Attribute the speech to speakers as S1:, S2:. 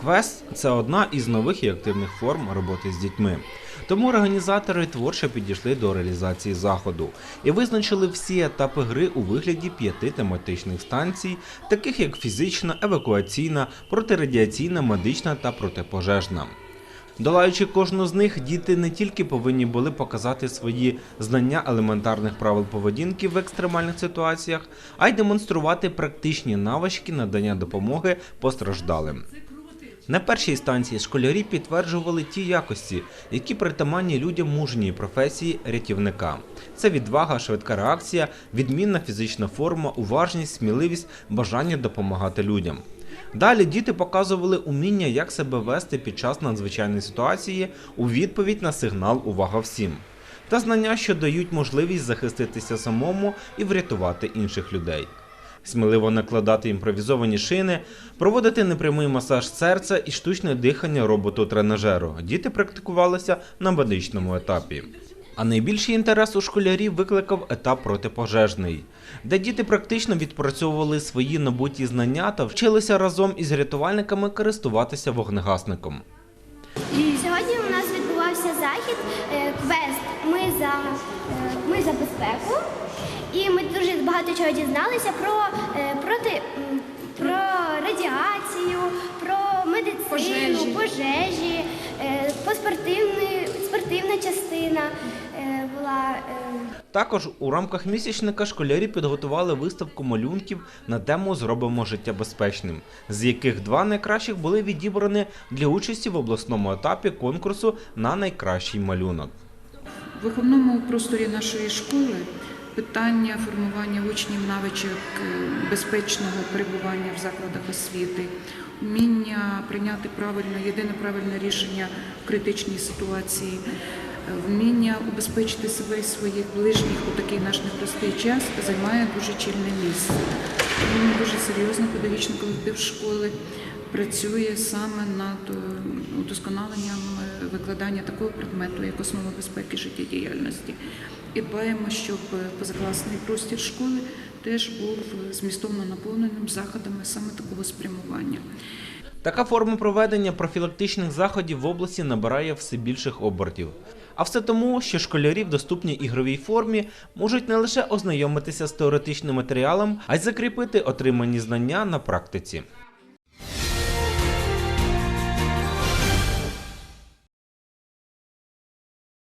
S1: Квест це одна із нових і активних форм роботи з дітьми. Тому організатори творчо підійшли до реалізації заходу і визначили всі етапи гри у вигляді п'яти тематичних станцій, таких як фізична, евакуаційна, протирадіаційна, медична та протипожежна. Долаючи кожну з них, діти не тільки повинні були показати свої знання елементарних правил поведінки в екстремальних ситуаціях, а й демонструвати практичні навички надання допомоги постраждалим. На першій станції школярі підтверджували ті якості, які притаманні людям мужньої професії рятівника. Це відвага, швидка реакція, відмінна фізична форма, уважність, сміливість, бажання допомагати людям. Далі діти показували уміння, як себе вести під час надзвичайної ситуації у відповідь на сигнал Увага всім та знання, що дають можливість захиститися самому і врятувати інших людей. Сміливо накладати імпровізовані шини, проводити непрямий масаж серця і штучне дихання роботу-тренажеру. Діти практикувалися на медичному етапі. А найбільший інтерес у школярів викликав етап протипожежний, де діти практично відпрацьовували свої набуті знання та вчилися разом із рятувальниками користуватися вогнегасником.
S2: Сьогодні у нас відбувався захід е, квест. Ми за, е, ми за безпеку. І ми дуже багато чого дізналися про, е, проти, про радіацію, про медицину,
S3: Пожежі.
S2: пожежі, е, по спортивна частина е, була.
S1: Також у рамках місячника школярі підготували виставку малюнків на тему Зробимо життя безпечним, з яких два найкращих були відібрані для участі в обласному етапі конкурсу на найкращий малюнок.
S3: В виховному просторі нашої школи питання формування учнів навичок е, безпечного перебування в закладах освіти, вміння прийняти правильне, єдине правильне рішення в критичній ситуації, е, вміння убезпечити себе і своїх ближніх у такий наш непростий час займає дуже чільне місце. Тому дуже серйозно педагогічний колектив школи працює саме над е, удосконаленням е, викладання такого предмету, як основа безпеки життєдіяльності. І дбаємо, щоб е, позакласний простір школи теж був змістовно наповненим заходами саме такого спрямування.
S1: Така форма проведення профілактичних заходів в області набирає все більших обертів. А все тому, що школярі в доступній ігровій формі можуть не лише ознайомитися з теоретичним матеріалом, а й закріпити отримані знання на практиці.